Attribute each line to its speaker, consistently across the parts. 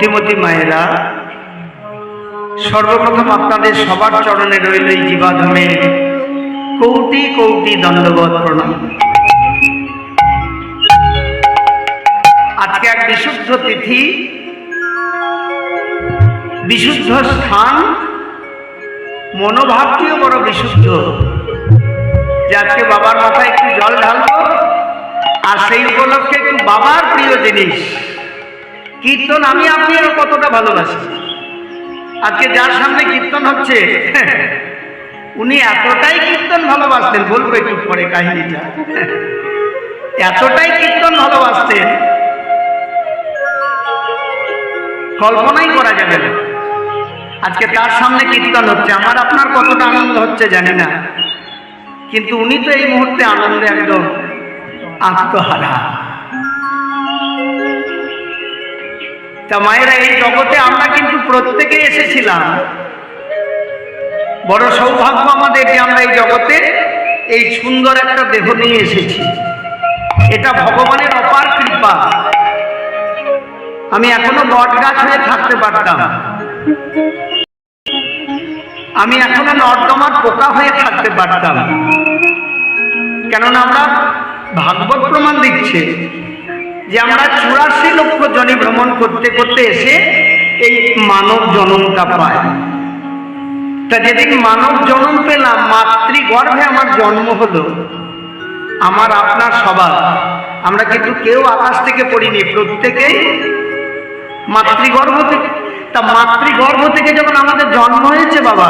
Speaker 1: ভক্তিমতী মায়েরা, সর্বপ্রথম আপনাদের সবার চরণে রইল এই জীবাধামে কৌটি কৌটি দণ্ডবত প্রণাম। আজকে এক বিশুদ্ধ তিথি, বিশুদ্ধ স্থান, মনোভাবটিও বড় বিশুদ্ধ। যে আজকে বাবার মাথায় একটু জল ঢালবো, আর সেই উপলক্ষে একটু বাবার প্রিয় জিনিস। কীর্তন, আমি আপনি আরও কতটা ভালোবাসি। আজকে যার সামনে কীর্তন হচ্ছে, উনি এতটাই কীর্তন ভালোবাসতেন, বলব একটু পরে কাহিনীটা। এতটাই কীর্তন ভালোবাসতেন, কল্পনাই করা যাবে না। আজকে তার সামনে কীর্তন হচ্ছে, আমার আপনার কতটা আনন্দ হচ্ছে জানি না। কিন্তু উনি তো এই মুহূর্তে আনন্দে একদম আত্মহারা। তা মায়েরা, এই জগতে আমরা কিন্তু প্রত্যেকে এসেছিলাম। বড় সৌভাগ্য আমাদের যে আমরা এই জগতে এই সুন্দর একটা দেহ নিয়ে এসেছি। এটা ভগবানের অপার কৃপা। আমি এখনও বট গাছ হয়ে থাকতে পারতাম। আমি এখনও নর্দমার পোকা হয়ে থাকতে পারতাম। কেননা আমরা ভাগবত প্রমাণ দিচ্ছে যে আমরা চুরাশি লক্ষ জনে ভ্রমণ করতে করতে এসে এই মানব জনমটা পাই। তা যেদিন মানব জন্ম পেলাম, মাতৃগর্ভে আমার জন্ম হলো, আমার আপনার সবার। আমরা কিন্তু কেউ আকাশ থেকে পড়িনি, প্রত্যেকেই মাতৃগর্ভ থেকে। তা মাতৃগর্ভ থেকে যখন আমাদের জন্ম হয়েছে বাবা,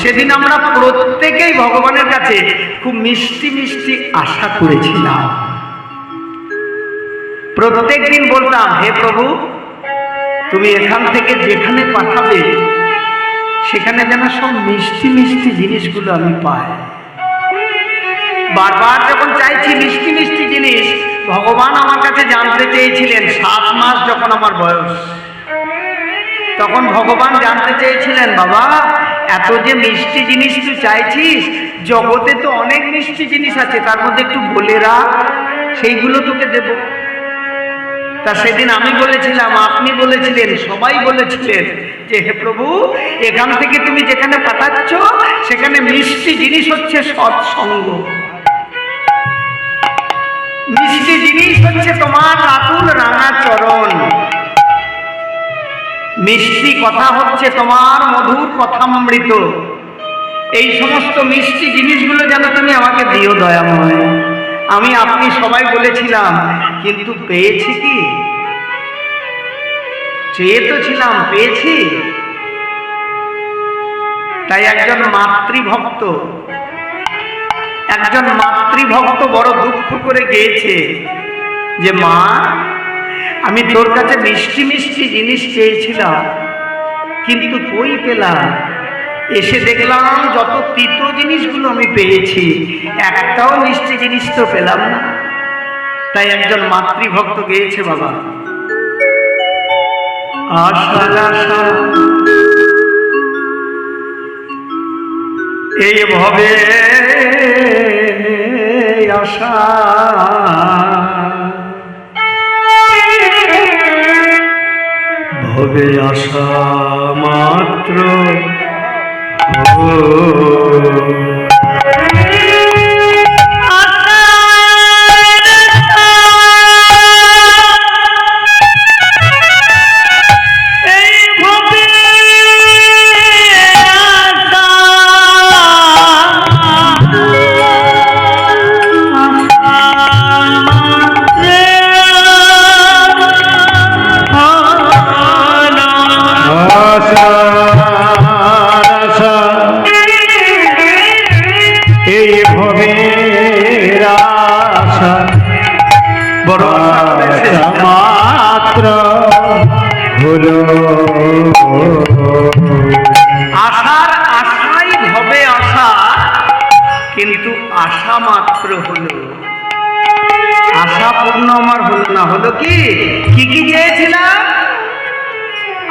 Speaker 1: সেদিন আমরা প্রত্যেকেই ভগবানের কাছে খুব মিষ্টি মিষ্টি আশা করেছিলাম। প্রত্যেক দিন বলতাম, হে প্রভু, তুমি এখান থেকে যেখানে পাঠাবে, সেখানে যেন সব মিষ্টি মিষ্টি জিনিসগুলো আমি পাই। বারবার যখন চাইছি মিষ্টি মিষ্টি জিনিস, ভগবান আমার কাছে জানতে চেয়েছিলেন, সাত মাস যখন আমার বয়স, তখন ভগবান জানতে চেয়েছিলেন, বাবা, এত যে মিষ্টি জিনিস তুই চাইছিস, জগতে তো অনেক মিষ্টি জিনিস আছে, তার মধ্যে একটু বলে রাখ, সেইগুলো তোকে দেব। তা সেদিন আমি বলেছিলাম, আপনি বলেছিলেন, সবাই বলেছিলেন যে, হে প্রভু, এখান থেকে তুমি যেখানে পাঠাচ্ছ, সেখানে মিষ্টি জিনিস হচ্ছে সৎসঙ্গ। মিষ্টি জিনিস হচ্ছে তোমার রাতুল রাঙা চরণ। মিষ্টি কথা হচ্ছে তোমার মধুর কথামৃত। এই সমস্ত মিষ্টি জিনিসগুলো যেন তুমি আমাকে দিও দয়াময়। আমি আপনি সবাই বলেছিলাম, কিন্তু পেয়েছি কি? চেয়ে তো ছিলাম, পেয়েছি। তাই একজন মাতৃভক্ত একজন মাতৃভক্ত বড় দুঃখ করে গিয়েছে যে, মা, আমি তোর কাছে মিষ্টি মিষ্টি জিনিস চেয়েছিলাম, কিন্তু কই পেলাম। এসে দেখলাম যত তিতো জিনিসগুলো আমি পেয়েছি, একটাও মিষ্টি জিনিস তো পেলাম না। তাই একজন মাতৃভক্ত গিয়েছে বাবা। আশা এই ভবে আশা। ভবে আশা মাত্র। ও আশার আশাই হবে আশা, কিন্তু আশা মাত্র হলো। আশা পূর্ণ আমার হলো না, হলো কি? কি কি চেয়েছিলাম?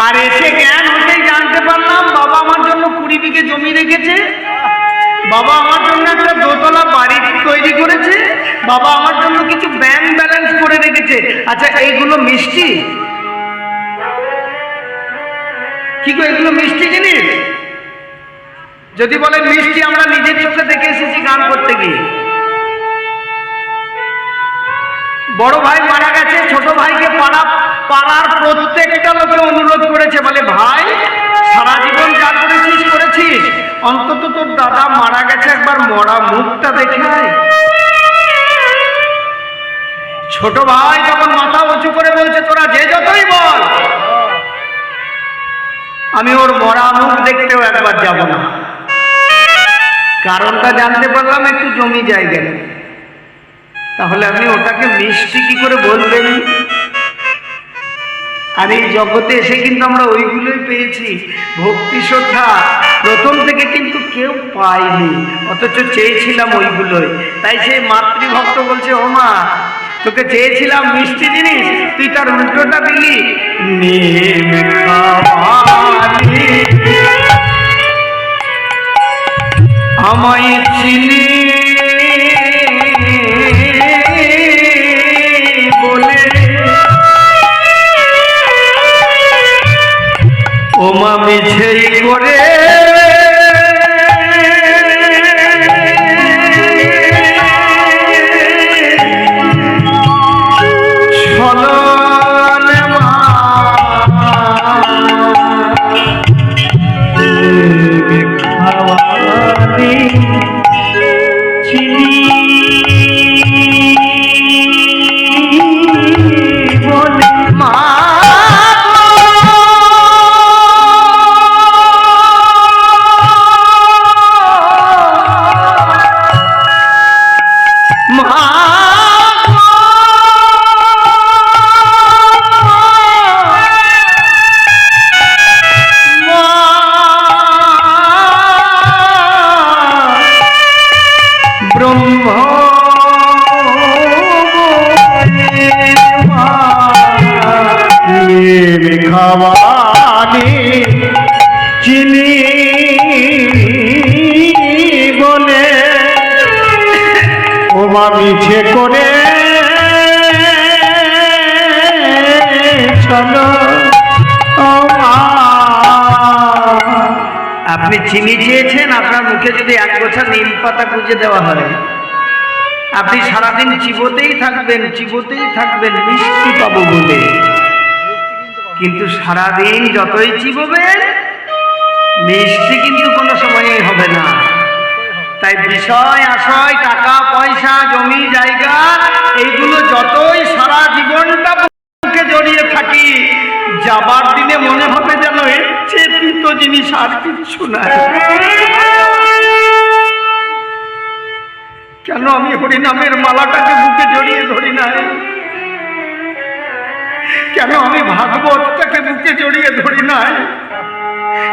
Speaker 1: আর এসে জ্ঞান হতেই জানতে পারলাম, বাবা আমার জন্য কুড়ি বিঘে জমি রেখেছে। বাবা আমার জন্য একটা দোতলা বাড়ি তৈরি করেছে। বাবা আমার জন্য কিছু ব্যাংক ব্যালেন্স করে রেখেছে। আচ্ছা এইগুলো মিষ্টি? কি গো, এগুলো মিষ্টি জিনিস? যদি বলেন মিষ্টি, আমরা নিজের চোখে দেখে এসেছি গান করতে গিয়ে। বড় ভাই মারা গেছে, ছোট ভাইকে পাড়া পাড়ার প্রত্যেকটা লোকে অনুরোধ করেছে, বলে, ভাই, সারা জীবন যা করেছিস করেছিস। অন্তত তোর দাদা মারা গেছে, একবার মরা মুখটা দেখায়। ছোট ভাই যখন মাথা উঁচু করে বলছে, তোরা যে যতই বল আমি ওর মরা মুখ দেখতেও একবার যাব না। কারণটা জানতে পারলাম একটু জমি জায়গা নেই। তাহলে আপনি ওটাকে মিষ্টি কি করে বলবেন? আর এই জগতে এসে কিন্তু আমরা ওইগুলোই পেয়েছি। ভক্তি শ্রদ্ধা প্রথম থেকে কিন্তু কেউ পায়নি। অথচ চেয়েছিলাম ওইগুলোই। তাই সেই মাতৃভক্ত বলছে ও মা তোকে চেয়েছিলাম মিষ্টি জিনিস তুই তার উল্টোটা দিলি। আমায় চিনি বলে। ওমা মিছেই করে
Speaker 2: বলো চিনি
Speaker 1: চেয়েছেন আপনার মুখে যদি এক গোছা নিম পাতা গুঁজে দেওয়া হয়। আপনি সারাদিন চিবোতেই থাকবেন চিবোতেই থাকবেন, মিষ্টি পাবো বলে। কিন্তু সারাদিন যতই চিবোবেন, মিষ্টি কিন্তু কোনো সময়ই হবে না। তাই বিষয়, আশয়, টাকা, পয়সা, জমি, জায়গা, এইগুলো যতই সারা জীবনটা বুকে জড়িয়ে থাকি, যাবার জিনিস আর কিচ্ছু নাই। কেন আমি হরিনামের মালাটাকে বুকে জড়িয়ে ধরি নাই? কেন আমি ভাগবতটাকে বুকে জড়িয়ে ধরি নাই?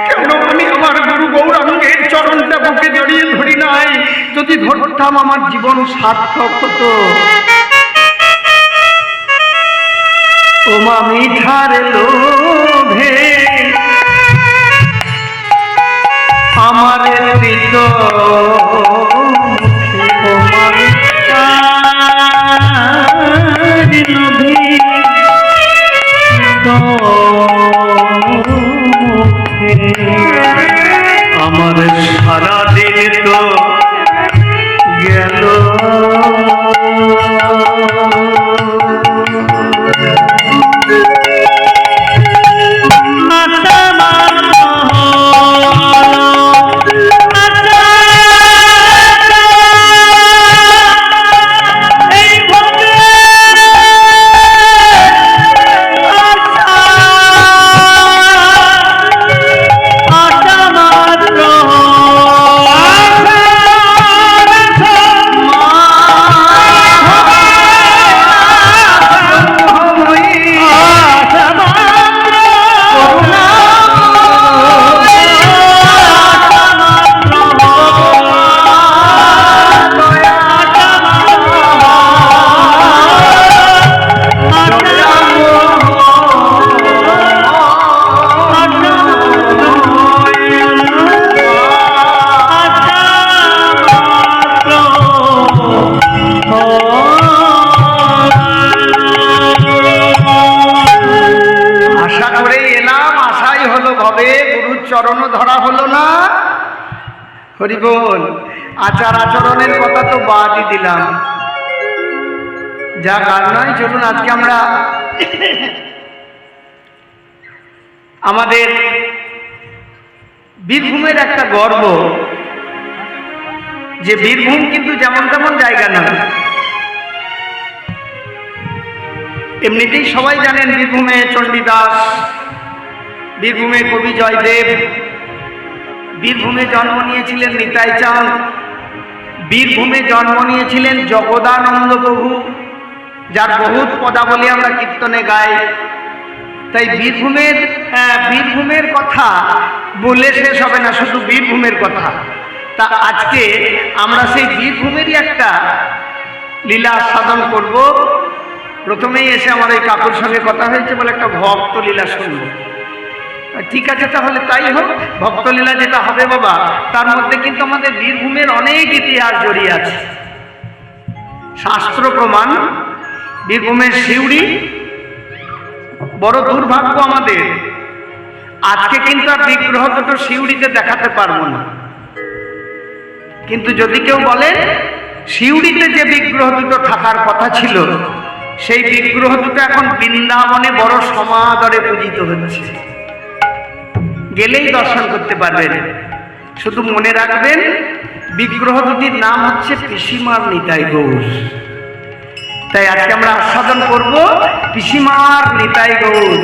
Speaker 1: কেন আমি আমার গুরু গৌরাঙ্গের চরণটা বুকে জড়িয়ে ধরি নাই? যদি ধরতাম আমার জীবন সার্থক হতো। ওমা মিঠার লোভে আমার প্রীত হরি বল আচার আচরণের কথা তো বাদই দিলাম। যা কার নয়, চলুন আজকে আমরা আমাদের বীরভূমের একটা গর্ব। যে বীরভূম কিন্তু যেমন তেমন জায়গা নয়। এমনিতেই সবাই জানেন বীরভূমে চণ্ডীদাস, বীরভূমে কবি জয়দেব বীরভূমে জন্ম নিয়েছিলেন নিতাই চাঁদ। বীরভূমে জন্ম নিয়েছিলেন জগদানন্দ প্রভু, যার বহুত পদাবলী আমরা কীর্তনে গাই। তাই বীরভূমের বীরভূমের কথা বলে শেষ হবে না, শুধু বীরভূমের কথা। তা আজকে আমরা সেই বীরভূমেরই একটা লীলা সাধন করব। প্রথমেই এসে আমার এই কাকুর সঙ্গে কথা হয়েছে বলে একটা ভক্ত লীলা শুনব। ঠিক আছে তাহলে তাই হোক, ভক্তলীলা যেটা হবে বাবা, তার মধ্যে কিন্তু আমাদের বীরভূমের অনেক ইতিহাস জড়িয়ে আছে। শাস্ত্র প্রমাণ, বীরভূমের শিউড়ি বড় দুর্ভাগ্য আমাদের। আজকে কিন্তু আর বিগ্রহ দুটো শিউড়িতে দেখাতে পারব না। কিন্তু যদি কেউ বলে শিউড়িতে যে বিগ্রহ দুটো থাকার কথা ছিল, সেই বিগ্রহ দুটো এখন বৃন্দাবনে বড় সমাদরে পূজিত হচ্ছে। গেলেই দর্শন করতে পারবেন। শুধু মনে রাখবেন, বিগ্রহ দুটির নাম হচ্ছে পিসিমার নিতাই গৌর। তাই আজকে আমরা আস্বাদন করব পিসিমার নিতাই গৌর।